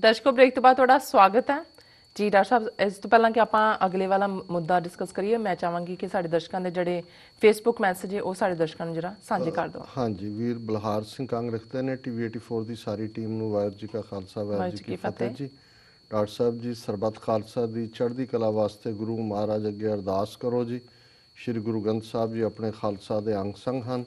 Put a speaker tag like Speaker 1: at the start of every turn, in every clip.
Speaker 1: ਦਰਸ਼ਕੋ break ਤੋਂ ਬਾਅਦ ਤੁਹਾਡਾ ਸਵਾਗਤ ਹੈ। ਜੀ ਡਾਕਟਰ ਸਾਹਿਬ ਇਸ ਤੋਂ ਪਹਿਲਾਂ ਕਿ ਆਪਾਂ ਅਗਲੇ ਵਾਲਾ ਮੁੱਦਾ ਡਿਸਕਸ ਕਰੀਏ ਮੈਂ ਚਾਹਾਂਗੀ ਕਿ ਸਾਡੇ ਦਰਸ਼ਕਾਂ ਦੇ ਜਿਹੜੇ ਫੇਸਬੁੱਕ ਮੈਸੇਜ ਹੈ ਉਹ ਸਾਡੇ ਦਰਸ਼ਕਾਂ ਨੂੰ ਜਰਾ ਸਾਂਝੇ ਕਰ ਦਿਓ।
Speaker 2: ਹਾਂਜੀ ਵੀਰ ਬਲਹਾਰ ਸਿੰਘ ਕੰਗ ਲਿਖਦੇ ਨੇ ਟੀਵੀ 84 ਦੀ ਸਾਰੀ ਟੀਮ ਨੂੰ ਵਾਹਿਗੁਰੂ ਜੀ ਕਾ ਖਾਲਸਾ ਵਾਹਿਗੁਰੂ ਜੀ ਕੀ ਫਤਿਹ ਜੀ। ਡਾਕਟਰ ਸਾਹਿਬ ਜੀ ਸਰਬੱਤ ਖਾਲਸਾ ਦੀ ਚੜ੍ਹਦੀ ਕਲਾ ਵਾਸਤੇ ਗੁਰੂ ਮਹਾਰਾਜ ਅੱਗੇ ਅਰਦਾਸ ਕਰੋ ਜੀ। ਸ੍ਰੀ ਗੁਰੂ ਗ੍ਰੰਥ ਸਾਹਿਬ ਜੀ ਆਪਣੇ ਖਾਲਸਾ ਦੇ ਅੰਗ ਸੰਗ ਹਨ।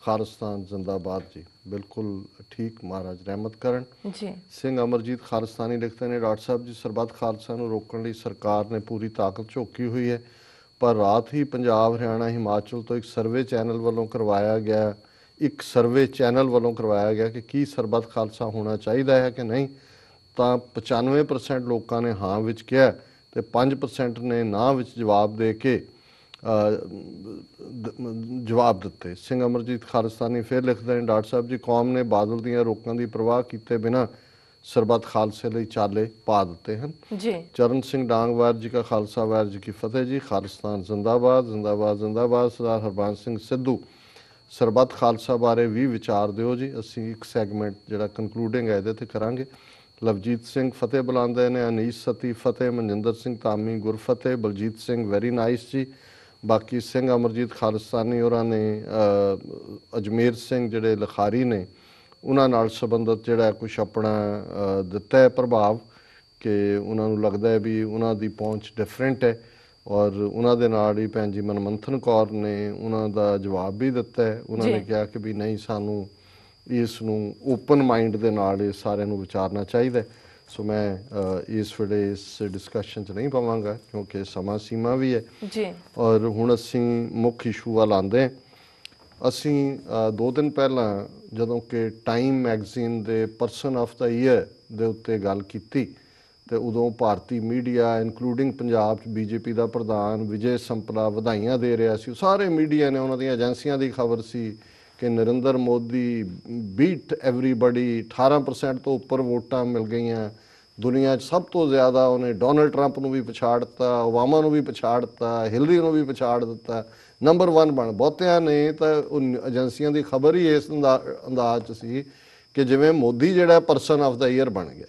Speaker 2: ਖਾਲਸਤਾਨ ਜ਼ਿੰਦਾਬਾਦ ਜੀ। ਬਿਲਕੁਲ ਠੀਕ ਮਹਾਰਾਜ ਰਹਿਮਤ ਕਰਨ।
Speaker 1: ਜੀ।
Speaker 2: ਸਿੰਘ ਅਮਰਜੀਤ ਖਾਲਸਤਾਨੀ ਲਿਖਦੇ ਨੇ ਡਾਕਟਰ ਸਾਹਿਬ ਜੀ ਸਰਬੱਤ ਖਾਲਸਾ ਨੂੰ ਰੋਕਣ ਲਈ ਸਰਕਾਰ ਨੇ ਪੂਰੀ ਤਾਕਤ ਝੋਕੀ ਹੋਈ ਹੈ। ਪਰ ਰਾਤ ਹੀ ਪੰਜਾਬ ਹਰਿਆਣਾ ਹਿਮਾਚਲ ਤੋਂ ਇੱਕ ਸਰਵੇ ਚੈਨਲ ਵੱਲੋਂ ਕਰਵਾਇਆ ਗਿਆ ਇੱਕ ਸਰਵੇ ਚੈਨਲ ਵੱਲੋਂ ਕਰਵਾਇਆ ਗਿਆ ਕਿ ਕੀ ਸਰਬੱਤ ਖਾਲਸਾ ਹੋਣਾ ਚਾਹੀਦਾ ਹੈ ਕਿ ਨਹੀਂ ਤਾਂ 95% ਲੋਕਾਂ ਨੇ ਹਾਂ ਵਿੱਚ ਕਿਹਾ ਤੇ 5% ਨੇ ਨਾ ਵਿੱਚ ਜਵਾਬ ਦੇ ਕੇ ਜਵਾਬ ਦਿੱਤੇ। ਸਿੰਘ ਅਮਰਜੀਤ ਖਾਲਸਤਾਨੀ ਫਿਰ ਲਿਖਦੇ ਨੇ ਡਾਕਟਰ ਸਾਹਿਬ ਜੀ ਕੌਮ ਨੇ ਬਾਦਲ ਦੀਆਂ ਰੋਕਾਂ ਦੀ ਪ੍ਰਵਾਹ ਕੀਤੇ ਬਿਨਾ ਸਰਬੱਤ ਖਾਲਸੇ ਲਈ ਚਾਲੇ ਪਾ ਦਿੱਤੇ ਹਨ।
Speaker 1: ਜੀ।
Speaker 2: ਚਰਨ ਸਿੰਘ ਡਾਂਗਵਾਰ ਜੀ ਕਾ ਖਾਲਸਾ ਵਾਹਿਗੁਰੂ ਜੀ ਕੀ ਫਤਿਹ ਜੀ। ਖਾਲਿਸਤਾਨ ਜ਼ਿੰਦਾਬਾਦ ਜ਼ਿੰਦਾਬਾਦ ਜ਼ਿੰਦਾਬਾਦ। ਸਰਦਾਰ ਹਰਬੰਸ ਸਿੰਘ ਸਿੱਧੂ ਸਰਬੱਤ ਖਾਲਸਾ ਬਾਰੇ ਵੀ ਵਿਚਾਰ ਦਿਓ ਜੀ। ਅਸੀਂ ਇੱਕ ਸੈਗਮੈਂਟ ਜਿਹੜਾ ਕਨਕਲੂਡਿੰਗ ਹੈ ਇਹਦੇ ਤੇ ਕਰਾਂਗੇ। ਲਵਜੀਤ ਸਿੰਘ ਫਤਿਹ ਬੁਲਾਉਂਦੇ ਨੇ ਅਨੀਸ ਸਤੀ ਫਤਿਹ ਮਨਜਿੰਦਰ ਸਿੰਘ ਧਾਮੀ ਗੁਰਫਤਿਹ ਬਲਜੀਤ ਸਿੰਘ ਵੈਰੀ ਨਾਈਸ ਜੀ। ਬਾਕੀ ਸਿੰਘ ਅਮਰਜੀਤ ਖਾਲਿਸਤਾਨੀ ਹੋਰਾਂ ਨੇ ਅਜਮੇਰ ਸਿੰਘ ਜਿਹੜੇ ਲਖਾਰੀ ਨੇ ਉਹਨਾਂ ਨਾਲ ਸੰਬੰਧਿਤ ਜਿਹੜਾ ਕੁਝ ਆਪਣਾ ਦਿੱਤਾ ਹੈ ਪ੍ਰਭਾਵ ਕਿ ਉਹਨਾਂ ਨੂੰ ਲੱਗਦਾ ਹੈ ਵੀ ਉਹਨਾਂ ਦੀ ਪਹੁੰਚ ਡਿਫਰੈਂਟ ਹੈ ਔਰ ਉਹਨਾਂ ਦੇ ਨਾਲ ਹੀ ਭੈਣ ਜੀ ਮਨਮੰਥਨ ਕੌਰ ਨੇ ਉਹਨਾਂ ਦਾ ਜਵਾਬ ਵੀ ਦਿੱਤਾ ਹੈ ਉਹਨਾਂ ਨੇ। ਕਿਹਾ ਕਿ ਵੀ ਨਹੀਂ ਸਾਨੂੰ ਇਸ ਨੂੰ ਓਪਨ ਮਾਈਂਡ ਦੇ ਨਾਲ ਇਹ ਸਾਰਿਆਂ ਨੂੰ ਵਿਚਾਰਨਾ ਚਾਹੀਦਾ ਹੈ। ਸੋ ਮੈਂ ਇਸ ਵੇਲੇ ਇਸ ਡਿਸਕਸ਼ਨ 'ਚ ਨਹੀਂ ਪਾਵਾਂਗਾ ਕਿਉਂਕਿ ਸਮਾਂ ਸੀਮਾ ਵੀ ਹੈ
Speaker 1: ਜੀ
Speaker 2: ਔਰ ਹੁਣ ਅਸੀਂ ਮੁੱਖ ਇਸ਼ੂ ਵੱਲ ਆਉਂਦੇ ਹਾਂ ਅਸੀਂ ਅ, ਦੋ ਦਿਨ ਪਹਿਲਾਂ ਜਦੋਂ ਕਿ ਟਾਈਮ ਮੈਗਜ਼ੀਨ ਦੇ ਪਰਸਨ ਆਫ ਦਾ ਈਅਰ ਦੇ ਉੱਤੇ ਗੱਲ ਕੀਤੀ ਤੇ ਉਦੋਂ ਭਾਰਤੀ ਮੀਡੀਆ ਇਨਕਲੂਡਿੰਗ ਪੰਜਾਬ ਚ ਬੀਜੇਪੀ ਦਾ ਪ੍ਰਧਾਨ ਵਿਜੇ ਸੰਪਲਾ ਵਧਾਈਆਂ ਦੇ ਰਿਹਾ ਸੀ ਸਾਰੇ ਮੀਡੀਆ ਨੇ ਉਹਨਾਂ ਦੀਆਂ ਏਜੰਸੀਆਂ ਦੀ ਖਬਰ ਸੀ ਕਿ ਨਰਿੰਦਰ ਮੋਦੀ ਬੀਟ ਐਵਰੀਬਾਡੀ 18% ਤੋਂ ਉੱਪਰ ਵੋਟਾਂ ਮਿਲ ਗਈਆਂ ਦੁਨੀਆ 'ਚ ਸਭ ਤੋਂ ਜ਼ਿਆਦਾ ਉਹਨੇ ਡੋਨਲਡ ਟਰੰਪ ਨੂੰ ਵੀ ਪਛਾੜਤਾ ਓਬਾਮਾ ਨੂੰ ਵੀ ਪਛਾੜਤਾ ਹਿਲਰੀ ਨੂੰ ਵੀ ਪਛਾੜ ਦਿੱਤਾ। ਨੰਬਰ 1 ਬਣ ਬਹੁਤਿਆਂ ਨੇ ਤਾਂ ਉਹ ਏਜੰਸੀਆਂ ਦੀ ਖਬਰ ਹੀ ਇਸ ਅੰਦਾ- ਅੰਦਾਜ਼ 'ਚ ਸੀ ਕਿ ਜਿਵੇਂ ਮੋਦੀ ਜਿਹੜਾ ਪਰਸਨ ਆਫ ਦਾ ਈਅਰ ਬਣ ਗਿਆ।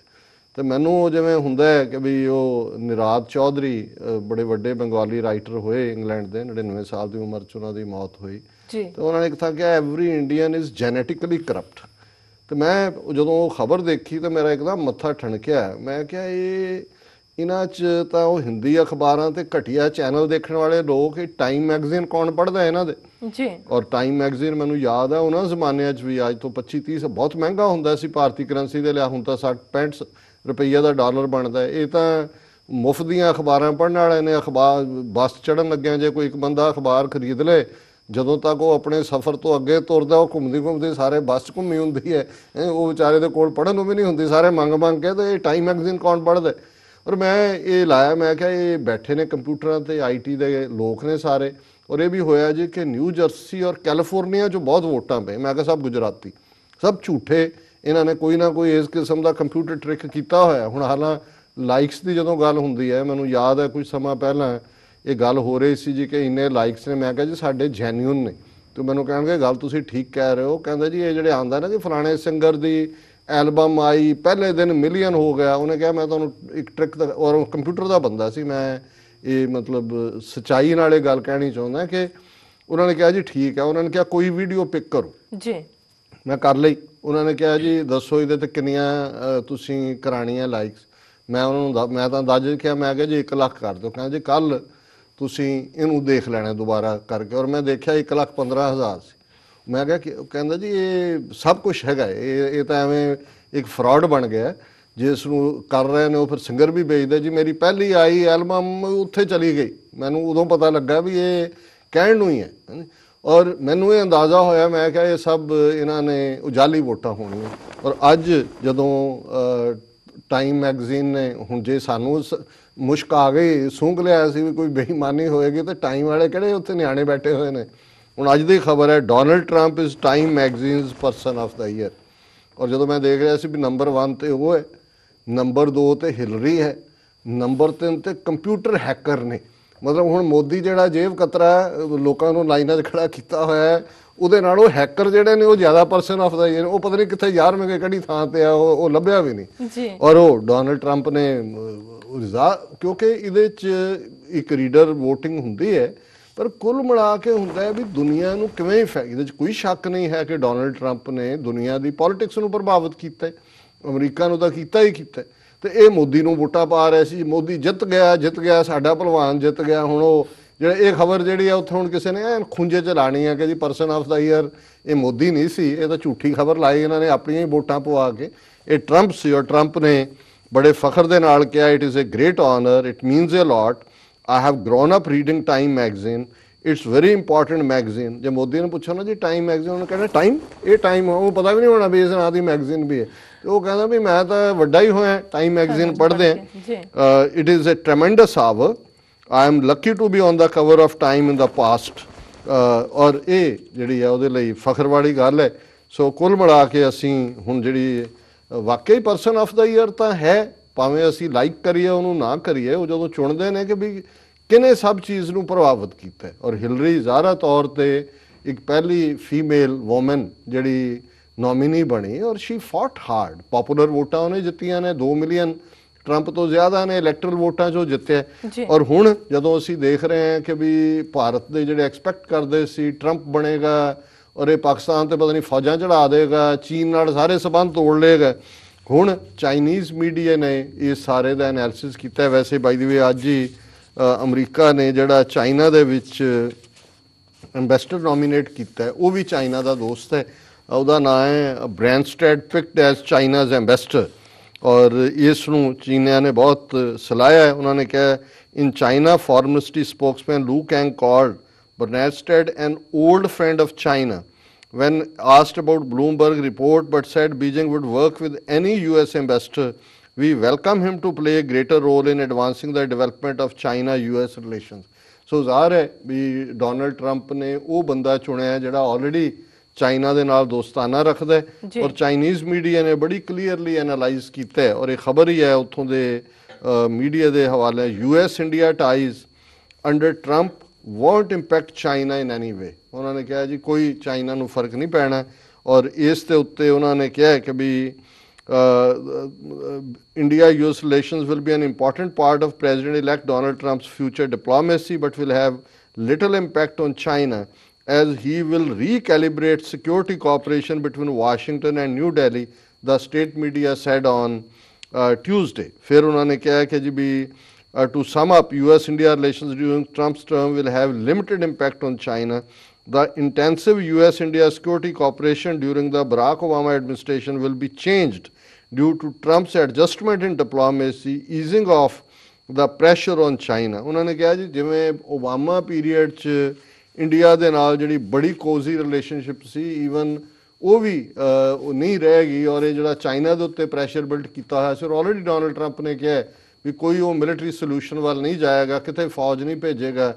Speaker 2: ਤੇ ਮੈਨੂੰ ਉਹ ਜਿਵੇਂ ਹੁੰਦਾ ਹੈ ਕਿ ਵੀ ਉਹ ਨਿਰਾਦ ਚੌਧਰੀ ਬੜੇ ਵੱਡੇ ਬੰਗਾਲੀ ਰਾਈਟਰ ਹੋਏ ਇੰਗਲੈਂਡ ਦੇ 99 ਸਾਲ ਦੀ ਉਮਰ 'ਚ ਉਹਨਾਂ ਦੀ ਮੌਤ ਹੋਈ।
Speaker 1: ਜੀ।
Speaker 2: ਤੇ ਉਹਨਾਂ ਨੇ ਇੱਕ ਥਾਂ ਕਿਹਾ every Indian is genetically corrupt ਤੇ ਮੈਂ ਜਦੋਂ ਉਹ ਖਬਰ ਦੇਖੀ ਤੇ ਮੇਰਾ ਇੱਕਦਮ ਮੱਥਾ ਠਣਕਿਆ। ਮੈਂ ਕਿਹਾ ਇਹ ਇਹਨਾਂ 'ਚ ਤਾਂ ਉਹ ਹਿੰਦੀ ਅਖਬਾਰਾਂ ਤੇ ਘਟੀਆ ਚੈਨਲ ਦੇਖਣ ਵਾਲੇ ਲੋਕ ਇਹ ਟਾਈਮ ਮੈਗਜ਼ੀਨ ਕੌਣ ਪੜ੍ਹਦਾ ਹੈ ਇਹਨਾਂ ਦੇ?
Speaker 1: ਜੀ।
Speaker 2: ਔਰ ਟਾਈਮ ਮੈਗਜ਼ੀਨ ਮੈਨੂੰ ਯਾਦ ਹੈ ਉਹਨਾਂ ਜ਼ਮਾਨਿਆਂ 'ਚ ਵੀ ਅੱਜ ਤੋਂ 25 30 ਬਹੁਤ ਮਹਿੰਗਾ ਹੁੰਦਾ ਸੀ ਭਾਰਤੀ ਕਰੰਸੀ ਦੇ ਲਿਆ ਹੁਣ ਤਾਂ 60 65 ਰੁਪਈਆ ਦਾ ਡਾਲਰ ਬਣਦਾ। ਇਹ ਤਾਂ ਮੁਫਤ ਦੀਆਂ ਅਖਬਾਰਾਂ ਪੜ੍ਹਨ ਵਾਲੇ ਨੇ ਅਖਬਾਰ ਬੱਸ ਚੜਨ ਲੱਗਿਆ ਜੇ ਕੋਈ ਇੱਕ ਬੰਦਾ ਅਖਬਾਰ ਖਰੀਦ ਲੇ ਜਦੋਂ ਤੱਕ ਉਹ ਆਪਣੇ ਸਫ਼ਰ ਤੋਂ ਅੱਗੇ ਤੁਰਦਾ, ਉਹ ਘੁੰਮਦੀ ਘੁੰਮਦੀ ਸਾਰੇ ਬੱਸ 'ਚ ਘੁੰਮੀ ਹੁੰਦੀ ਹੈ। ਉਹ ਵਿਚਾਰੇ ਦੇ ਕੋਲ ਪੜ੍ਹਨ ਨੂੰ ਵੀ ਨਹੀਂ ਹੁੰਦੀ, ਸਾਰੇ ਮੰਗ ਮੰਗ ਕੇ ਤੇ ਇਹ ਟਾਈਮ ਮੈਗਜ਼ੀਨ ਕੌਣ ਪੜ੍ਹਦਾ? ਔਰ ਮੈਂ ਇਹ ਲਾਇਆ, ਮੈਂ ਕਿਹਾ ਇਹ ਬੈਠੇ ਨੇ ਕੰਪਿਊਟਰਾਂ ਤੇ ਆਈਟੀ ਦੇ ਲੋਕ ਨੇ ਸਾਰੇ। ਔਰ ਇਹ ਵੀ ਹੋਇਆ ਜੀ ਕਿ ਨਿਊ ਜਰਸੀ ਔਰ ਕੈਲੀਫੋਰਨੀਆ 'ਚ ਬਹੁਤ ਵੋਟਾਂ ਪਏ। ਮੈਂ ਕਿਹਾ ਸਭ ਗੁਜਰਾਤੀ, ਸਭ ਝੂਠੇ। ਇਹਨਾਂ ਨੇ ਕੋਈ ਨਾ ਕੋਈ ਇਸ ਕਿਸਮ ਦਾ ਕੰਪਿਊਟਰ ਟ੍ਰਿਕ ਕੀਤਾ ਹੋਇਆ। ਹੁਣ ਹਾਲਾਂ ਲਾਈਕਸ ਦੀ ਜਦੋਂ ਗੱਲ ਹੁੰਦੀ ਹੈ, ਮੈਨੂੰ ਯਾਦ ਹੈ ਕੁਝ ਸਮਾਂ ਪਹਿਲਾਂ ਇਹ ਗੱਲ ਹੋ ਰਹੀ ਸੀ ਜੀ ਕਿ ਇੰਨੇ ਲਾਈਕਸ ਨੇ। ਮੈਂ ਕਿਹਾ ਜੀ ਸਾਡੇ ਜੈਨੂਇਨ ਨੇ। ਤੇ ਮੈਨੂੰ ਕਹਿਣਗੇ ਗੱਲ ਤੁਸੀਂ ਠੀਕ ਕਹਿ ਰਹੇ ਹੋ। ਕਹਿੰਦਾ ਜੀ ਇਹ ਜਿਹੜੇ ਆਂਦਾ ਨਾ ਜੀ ਫਲਾਣੇ ਸਿੰਗਰ ਦੀ ਐਲਬਮ ਆਈ ਪਹਿਲੇ ਦਿਨ ਮਿਲੀਅਨ ਹੋ ਗਿਆ। ਉਹਨੇ ਕਿਹਾ ਮੈਂ ਤੁਹਾਨੂੰ ਇੱਕ ਟ੍ਰਿਕ ਔਰ ਕੰਪਿਊਟਰ ਦਾ ਬੰਦਾ ਸੀ। ਮੈਂ ਇਹ ਮਤਲਬ ਸਚਾਈ ਨਾਲ ਇਹ ਗੱਲ ਕਹਿਣੀ ਚਾਹੁੰਦਾ ਕਿ ਉਹਨਾਂ ਨੇ ਕਿਹਾ ਜੀ ਠੀਕ ਹੈ। ਉਹਨਾਂ ਨੇ ਕਿਹਾ ਕੋਈ ਵੀਡੀਓ ਪਿਕ ਕਰੋ।
Speaker 1: ਜੀ।
Speaker 2: ਮੈਂ ਕਰ ਲਈ। ਉਹਨਾਂ ਨੇ ਕਿਹਾ ਜੀ ਦੱਸੋ ਇਹਦੇ ਤੇ ਕਿੰਨੀਆਂ ਤੁਸੀਂ ਕਰਾਣੀਆਂ ਲਾਈਕਸ ਮੈਂ ਉਹਨਾਂ ਨੂੰ ਦ- ਮੈਂ ਤਾਂ ਅੰਦਾਜ਼ੇ ਕਿਹਾ ਮੈਂ ਕਿਹਾ ਜੀ 1 ਲੱਖ ਕਰ ਦਿਓ। ਕਹਿੰਦੇ ਜੀ ਕੱਲ ਤੁਸੀਂ ਇਹਨੂੰ ਦੇਖ ਲੈਣਾ ਦੁਬਾਰਾ ਕਰਕੇ। ਔਰ ਮੈਂ ਦੇਖਿਆ 1 ਲੱਖ 15 ਹਜ਼ਾਰ ਸੀ। ਮੈਂ ਕਿਹਾ ਕਿ ਕਹਿੰਦਾ ਜੀ, ਇਹ ਸਭ ਕੁਝ ਹੈਗਾ। ਇਹ ਇਹ ਤਾਂ ਐਵੇਂ ਇੱਕ ਫਰਾਡ ਬਣ ਗਿਆ। ਜਿਸ ਨੂੰ ਕਰ ਰਹੇ ਨੇ, ਉਹ ਫਿਰ ਸਿੰਗਰ ਵੀ ਵੇਚਦੇ। ਜੀ, ਮੇਰੀ ਪਹਿਲੀ ਆਈ ਐਲਬਮ ਉੱਥੇ ਚਲੀ ਗਈ। ਮੈਨੂੰ ਉਦੋਂ ਪਤਾ ਲੱਗਾ ਵੀ ਇਹ ਕਹਿਣ ਨੂੰ ਹੀ ਹੈ। ਔਰ ਮੈਨੂੰ ਇਹ ਅੰਦਾਜ਼ਾ ਹੋਇਆ, ਮੈਂ ਕਿਹਾ ਇਹ ਸਭ ਇਹਨਾਂ ਨੇ ਉਜਾਲੀ ਵੋਟਾਂ ਹੋਣੀਆਂ ਔਰ ਅੱਜ ਜਦੋਂ ਟਾਈਮ ਮੈਗਜ਼ੀਨ ਨੇ, ਹੁਣ ਜੇ ਸਾਨੂੰ ਸ- ਮੁਸ਼ਕ ਆ ਗਈ ਸੂੰਘ ਲਿਆ ਸੀ ਵੀ ਕੋਈ ਬੇਈਮਾਨੀ ਹੋਏਗੀ ਤੇ ਟਾਈਮ ਵਾਲੇ ਕਿਹੜੇ ਉੱਥੇ ਨਿਆਣੇ ਬੈਠੇ ਹੋਏ ਨੇ? ਹੁਣ ਅੱਜ ਦੀ ਖਬਰ ਹੈ Donald Trump is Time magazine's person of the year ਔਰ ਜਦੋਂ ਮੈਂ ਦੇਖ ਰਿਹਾ ਸੀ ਵੀ ਨੰਬਰ 1 ਤੇ ਉਹ ਹੈ ਨੰਬਰ 2 ਤੇ ਹਿਲਰੀ ਹੈ ਨੰਬਰ 3 ਤੇ ਕੰਪਿਊਟਰ ਹੈਕਰ ਨੇ। ਮਤਲਬ ਹੁਣ ਮੋਦੀ ਜਿਹੜਾ ਜੇਬ ਕਤਰਾ ਲੋਕਾਂ ਨੂੰ ਲਾਈਨਾਂ 'ਚ ਖੜਾ ਕੀਤਾ ਹੋਇਆ ਹੈ ਉਹਦੇ ਨਾਲ ਉਹ ਹੈਕਰ ਜਿਹੜੇ ਨੇ ਉਹ ਜ਼ਿਆਦਾ ਪਰਸਨ ਆਫ ਦਾ ਈਅਰ ਉਹ ਪਤਾ ਨਹੀਂ ਕਿੱਥੇ 11ਵੇਂ ਕਿਹੜੀ ਥਾਂ ਤੇ ਆ ਉਹ ਉਹ ਲੱਭਿਆ ਵੀ ਨਹੀਂ।
Speaker 1: ਜੀ।
Speaker 2: ਔਰ ਉਹ ਡੋਨਲਡ ਟਰੰਪ ਨੇ ਰਿਜ਼ਾ, ਕਿਉਂਕਿ ਇਹਦੇ ਚ ਇੱਕ ਰੀਡਰ VOTING ਹੁੰਦੀ ਹੈ, ਪਰ ਕੁੱਲ ਮਿਲਾ ਕੇ ਹੁੰਦਾ ਹੈ ਵੀ ਦੁਨੀਆ ਨੂੰ ਕਿਵੇਂ ਇਫੈਕਟ ਇਹਦੇ ਚ ਕੋਈ ਸ਼ੱਕ ਨਹੀਂ ਹੈ ਕਿ ਡੋਨਲਡ ਟਰੰਪ ਨੇ ਦੁਨੀਆ ਦੀ ਪੋਲਿਟਿਕਸ ਨੂੰ ਪ੍ਰਭਾਵਿਤ ਕੀਤਾ ਹੈ, ਅਮਰੀਕਾ ਨੂੰ ਤਾਂ ਕੀਤਾ ਹੀ ਕੀਤਾ ਹੈ। ਤੇ ਇਹ ਮੋਦੀ ਨੂੰ ਵੋਟਾਂ ਪਾ ਰਹੇ ਸੀ, ਮੋਦੀ ਜਿੱਤ ਗਿਆ ਜਿੱਤ ਗਿਆ, ਸਾਡਾ ਭਲਵਾਨ ਜਿੱਤ ਗਿਆ, ਹੁਣ ਉਹ ਜਿਹੜੇ ਇਹ ਖਬਰ ਜਿਹੜੀ ਆ ਉੱਥੇ ਹੁਣ ਕਿਸੇ ਨੇ ਐਨ ਖੁੰਝੇ ਚ ਲਾਣੀ ਆ ਕਿ ਜੀ ਪਰਸਨ ਆਫ ਦਾ ਈਅਰ ਇਹ ਮੋਦੀ ਨਹੀਂ ਸੀ, ਇਹ ਤਾਂ ਝੂਠੀ ਖਬਰ ਲਾਈ ਇਹਨਾਂ ਨੇ, ਆਪਣੀਆਂ ਹੀ ਵੋਟਾਂ ਪਵਾ ਕੇ, ਇਹ ਟਰੰਪ ਸੀ ਔਰ ਟਰੰਪ ਨੇ ਬੜੇ ਫਖਰ ਦੇ ਨਾਲ ਕਿਹਾ it is a great honour it means a lot I have grown up reading Time magazine it's very important magazine ਜੇ ਮੋਦੀ ਨੂੰ ਪੁੱਛੋ ਨਾ ਜੀ ਟਾਈਮ ਮੈਗਜ਼ੀਨ ਉਹਨੇ ਕਹਿਣਾ ਟਾਈਮ ਇਹ ਟਾਈਮ ਉਹ ਪਤਾ ਵੀ ਨਹੀਂ ਹੋਣਾ ਵੀ ਇਸ ਨਾਂ ਦੀ ਮੈਗਜ਼ੀਨ ਵੀ ਹੈ। ਤੇ ਉਹ ਕਹਿੰਦਾ ਵੀ ਮੈਂ ਤਾਂ ਵੱਡਾ ਹੀ ਹੋਇਆ ਟਾਈਮ ਮੈਗਜ਼ੀਨ ਪੜ੍ਹਦੇ ਆ
Speaker 1: ਜੀ।
Speaker 2: it is a tremendous hour. I am lucky to be on the cover of Time in the past. Uh, ਔਰ ਇਹ ਜਿਹੜੀ ਆ ਉਹਦੇ ਲਈ ਫਖਰ ਵਾਲੀ ਗੱਲ ਹੈ। ਸੋ ਕੁੱਲ ਮਿਲਾ ਕੇ ਅਸੀਂ ਹੁਣ ਜਿਹੜੀ ਅ, ਵਾਕਈ ਪਰਸਨ ਆਫ ਦਾ ਈਅਰ ਤਾਂ ਹੈ ਭਾਵੇਂ ਅਸੀਂ ਲਾਈਕ ਕਰੀਏ ਉਹਨੂੰ ਨਾ ਕਰੀਏ ਉਹ ਜਦੋਂ ਚੁਣਦੇ ਨੇ ਕਿ ਵੀ ਕਿਨੇ ਸਭ ਚੀਜ਼ ਨੂੰ ਪ੍ਰਭਾਵਿਤ ਕੀਤਾ। ਔਰ ਹਿਲਰੀ ਜ਼ਾਹਰਾ ਤੌਰ ਤੇ ਇੱਕ ਪਹਿਲੀ ਫੀਮੇਲ ਔਮਨ ਜਿਹੜੀ ਨੋਮਿਨੀ ਬਣੀ ਔਰ ਸ਼ੀ ਫਾਟ ਹਾਰਡ ਪਪੂਲਰ ਵੋਟਾਂ ਉਹਨੇ ਜਿੱਤੀਆਂ ਨੇ 2 ਮਿਲੀਅਨ ਟਰੰਪ ਤੋਂ ਜ਼ਿਆਦਾ ਨੇ ਇਲੈਕਟਰਲ ਵੋਟਾਂ 'ਚੋਂ ਜਿੱਤਿਆ। ਔਰ ਹੁਣ ਜਦੋਂ ਅਸੀਂ ਦੇਖ ਰਹੇ ਹਾਂ ਕਿ ਵੀ ਭਾਰਤ ਦੇ ਜਿਹੜੇ ਐਕਸਪੈਕਟ ਕਰਦੇ ਸੀ ਟਰੰਪ ਬਣੇਗਾ ਔਰ ਇਹ ਪਾਕਿਸਤਾਨ ਤੇ ਪਤਾ ਨਹੀਂ ਫੌਜਾਂ ਚੜਾ ਦੇਗਾ, ਚੀਨ ਨਾਲ ਸਾਰੇ ਸਬੰਧ ਤੋੜ ਲਏਗਾ। ਹੁਣ ਚਾਈਨੀਜ਼ ਮੀਡੀਆ ਨੇ ਇਹ ਸਾਰੇ ਦਾ ਐਨਾਲਿਸਿਸ ਕੀਤਾ ਵੈਸੇ ਬਾਈ ਦੀ ਵੇ ਅੱਜ ਹੀ ਅਮਰੀਕਾ ਨੇ ਜਿਹੜਾ ਚਾਈਨਾ ਦੇ ਵਿੱਚ ਐਮਬੈਸਡਰ ਨੋਮੀਨੇਟ ਕੀਤਾ ਉਹ ਵੀ ਚਾਈਨਾ ਦਾ ਦੋਸਤ ਹੈ। ਉਹਦਾ ਨਾਮ ਹੈ Branstad picked as China's ambassador ਔਰ ਇਸ ਨੂੰ ਚੀਨੀਆਂ ਨੇ ਬਹੁਤ ਸਲਾਹਿਆ ਉਹਨਾਂ ਨੇ ਕਿਹਾ ਇਨ China foreign spokesman Lu Kang called an old friend of China when asked about Bloomberg report but said Beijing would work with any US ambassador we welcome him to play a greater role in advancing the development of China US relations ਸੋ ਜ਼ਾਹਰ ਹੈ ਵੀ Donald Trump ਨੇ ਉਹ ਬੰਦਾ ਚੁਣਿਆ ਜਿਹੜਾ already China ਦੇ ਨਾਲ ਦੋਸਤਾਨਾ ਰੱਖਦਾ ਹੈ। ਔਰ ਚਾਈਨੀਜ਼ ਮੀਡੀਆ ਨੇ ਬੜੀ ਕਲੀਅਰਲੀ ਐਨਾਲਾਈਜ਼ ਕੀਤਾ ਹੈ ਔਰ ਇਹ ਖਬਰ ਹੀ ਹੈ ਉੱਥੋਂ ਦੇ ਮੀਡੀਆ ਦੇ ਹਵਾਲੇ US India ties under Trump won't impact China in any way ਉਹਨਾਂ ਨੇ ਕਿਹਾ ਜੀ ਕੋਈ ਚਾਈਨਾ ਨੂੰ ਫ਼ਰਕ ਨਹੀਂ ਪੈਣਾ ਔਰ ਇਸ ਦੇ ਉੱਤੇ ਉਹਨਾਂ ਨੇ ਕਿਹਾ ਕਿ ਵੀ India US relations will be an important part of president elect Donald Trump's future diplomacy but will have little impact on China as he will recalibrate security cooperation between Washington and New Delhi, the state media said on uh, Tuesday. ਫਿਰ ਉਹਨਾਂ ਨੇ ਕਿਹਾ ਕਿ ਜੀ ਵੀ uh, to sum up, US-India relations during Trump's term will have limited impact on China. The intensive US-India security cooperation during the Barack Obama administration will be changed due to Trump's adjustment in diplomacy, easing off the pressure on China ਉਹਨਾਂ ਨੇ ਕਿਹਾ ਜੀ ਜਿਵੇਂ Obama period 'ਚ India ਦੇ ਨਾਲ ਜਿਹੜੀ ਬੜੀ ਕੋਜ਼ੀ ਰਿਲੇਸ਼ਨਸ਼ਿਪ ਸੀ ਈਵਨ ਉਹ ਵੀ ਅਹ, ਉਹ ਨਹੀਂ ਰਹੇਗੀ ਔਰ ਇਹ ਜਿਹੜਾ ਚਾਈਨਾ ਦੇ ਉੱਤੇ ਪ੍ਰੈਸ਼ਰ ਬਿਲਡ ਕੀਤਾ ਹੋਇਆ ਸੀ ਔਰ ਆਲਰੇਡੀ ਡੋਨਲਡ ਟਰੰਪ ਨੇ ਕਿਹਾ ਹੈ ਵੀ ਕੋਈ ਉਹ ਮਿਲਟਰੀ ਸੋਲੂਸ਼ਨ ਵੱਲ ਨਹੀਂ ਜਾਏਗਾ ਕਿਤੇ ਫੌਜ ਨਹੀਂ ਭੇਜੇਗਾ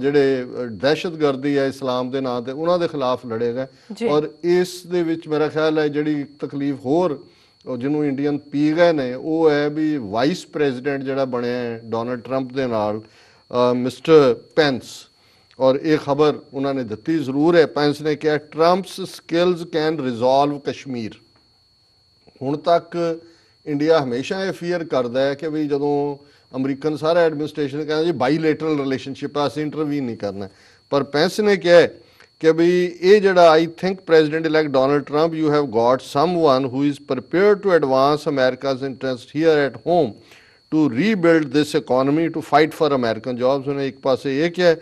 Speaker 2: ਜਿਹੜੇ ਦਹਿਸ਼ਤਗਰਦੀ ਹੈ ਇਸਲਾਮ ਦੇ ਨਾਂ ਤੇ ਉਹਨਾਂ ਦੇ ਖਿਲਾਫ ਲੜੇਗਾ। ਔਰ ਇਸ ਦੇ ਵਿੱਚ ਮੇਰਾ ਖਿਆਲ ਹੈ ਜਿਹੜੀ ਤਕਲੀਫ ਹੋਰ ਜਿਹਨੂੰ ਇੰਡੀਅਨ ਪੀ ਗਏ ਨੇ ਉਹ ਹੈ ਵੀ ਵਾਈਸ ਪ੍ਰੈਜ਼ੀਡੈਂਟ ਜਿਹੜਾ ਬਣਿਆ ਹੈ ਡੋਨਲਡ ਟਰੰਪ ਦੇ ਨਾਲ ਮਿਸਟਰ ਪੈਂਸ ਔਰ ਇਹ ਖਬਰ ਉਹਨਾਂ ਨੇ ਦਿੱਤੀ ਜ਼ਰੂਰ ਹੈ। ਪੈਂਸ ਨੇ ਕਿਹਾ Trump's skills can resolve Kashmir ਹੁਣ ਤੱਕ ਇੰਡੀਆ ਹਮੇਸ਼ਾ ਇਹ ਫੀਅਰ ਕਰਦਾ ਹੈ ਕਿ ਵੀ ਜਦੋਂ ਅਮਰੀਕਨ ਸਾਰਾ ਐਡਮਿਨਿਸਟ੍ਰੇਸ਼ਨ ਕਹਿੰਦਾ ਜੀ ਬਾਈਲੇਟਰਲ ਰਿਲੇਸ਼ਨਸ਼ਿਪ ਆ ਅਸੀਂ ਇੰਟਰਵੀਨ ਨਹੀਂ ਕਰਨਾ ਪਰ ਪੈਂਸ ਨੇ ਕਿਹਾ ਕਿ ਵੀ ਇਹ ਜਿਹੜਾ I think president elect Donald Trump you have got someone who is prepared to advance America's interest here at home to rebuild this economy to fight for American jobs ਉਹਨੇ ਇੱਕ ਪਾਸੇ ਇਹ ਕਿਹਾ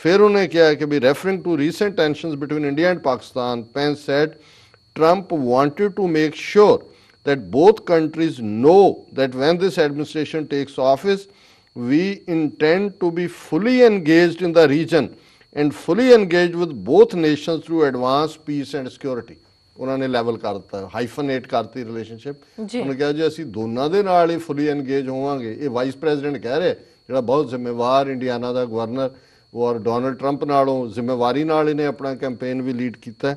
Speaker 2: ਫਿਰ ਉਹਨੇ ਕਿਹਾ ਕਿ ਵੀ referring to recent tensions between India and Pakistan Pence said Trump wanted to make sure that both countries know that when this administration takes office, we intend to be fully engaged in the region and fully engaged with both nations to advance peace and security. ਉਹਨਾਂ ਨੇ level ਕਰ ਦਿੱਤਾ ਹਾਈਫਨੇਟ ਕਰਤੀ relationship. ਉਹਨੇ ਕਿਹਾ ਜੀ ਅਸੀਂ ਦੋਨਾਂ ਦੇ ਨਾਲ ਹੀ ਫੁੱਲੀ ਐਨਗੇਜ ਹੋਵਾਂਗੇ ਇਹ ਵਾਈਸ ਪ੍ਰੈਜ਼ੀਡੈਂਟ ਕਹਿ ਰਹੇ ਜਿਹੜਾ ਬਹੁਤ ਜ਼ਿੰਮੇਵਾਰ ਇੰਡੀਆਨਾ ਦਾ ਗਵਰਨਰ ਔਰ ਡੋਨਲਡ ਟਰੰਪ ਨਾਲੋਂ ਜ਼ਿੰਮੇਵਾਰੀ ਨਾਲ ਇਹਨੇ ਆਪਣਾ ਕੈਂਪੇਨ ਵੀ ਲੀਡ ਕੀਤਾ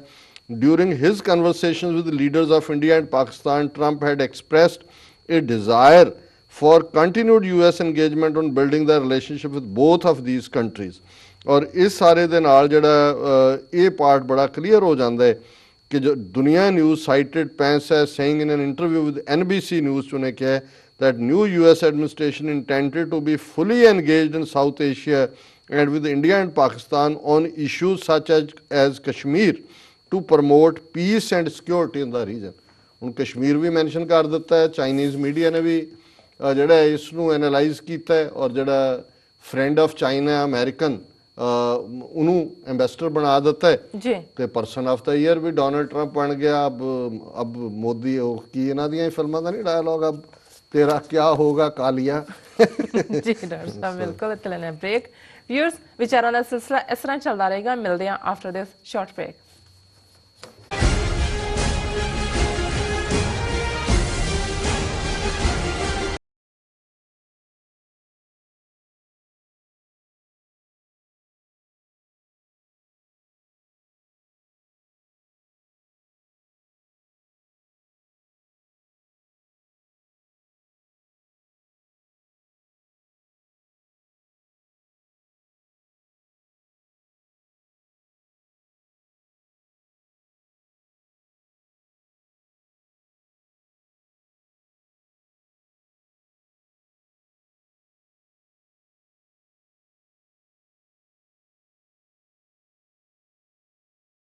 Speaker 2: During his conversations with the leaders of India and Pakistan, Trump had expressed a desire for continued US engagement on building the relationship with both of these countries. ਔਰ ਇਸ ਸਾਰੇ ਦੇ ਨਾਲ ਜਿਹੜਾ ਅ, ਇਹ ਪਾਰਟ ਬੜਾ ਕਲੀਅਰ ਹੋ ਜਾਂਦਾ ਹੈ ਕਿ ਜੋ ਦੁਨੀਆ ਨਿਊਜ਼ ਸਾਈਟਡ ਪੈਂਸ ਹੈ saying in an interview with NBC news ਉਹਨੇ ਕਿਹਾ ਹੈ that new US administration intended to be fully engaged in South Asia and with India and Pakistan on issues such as, as Kashmir To promote peace and security in the region. ਹੁਣ ਕਸ਼ਮੀਰ ਵੀ mention ਕਰ ਦਿੱਤਾ ਹੈ Chinese media ਨੇ ਵੀ ਜਿਹੜਾ ਇਸ ਨੂੰ analyse ਕੀਤਾ ਹੈ ਔਰ ਜਿਹੜਾ ਫਰੈਂਡ ਆਫ ਚਾਈਨਾ ਅਮਰੀਕਨ ਉਹਨੂੰ ਐਮਬੈਸਡਰ ਬਣਾ ਦਿੱਤਾ ਹੈ।
Speaker 1: ਜੀ।
Speaker 2: ਤੇ ਪਰਸਨ ਆਫ ਦਾ ਈਅਰ ਵੀ ਡੋਨਲਡ ਟਰੰਪ ਬਣ ਗਿਆ। ਅਬ ਅਬ ਮੋਦੀ ਉਹ ਕੀ ਇਹਨਾਂ ਦੀਆਂ ਫਿਲਮਾਂ ਦਾ ਨਹੀਂ ਡਾਇਲੌਗ ਅਬ ਤੇਰਾ ਕੀ ਹੋਗਾ ਕਾਲੀਆ।
Speaker 1: ਜੀ ਡਾਕਟਰ ਸਾਹਿਬ ਬਿਲਕੁਲ ਇੱਥੇ ਲੈਣਾ ਬ੍ਰੇਕ ਵਿਊਅਰਸ ਵਿਚਾਰਾਂ ਦਾ ਸਿਲਸਿਲਾ ਇਸ ਤਰ੍ਹਾਂ ਚੱਲਦਾ ਰਹੇਗਾ। ਮਿਲਦੇ ਹਾਂ ਆਫਟਰ ਦਿਸ ਸ਼ਾਰਟ ਬ੍ਰੇਕ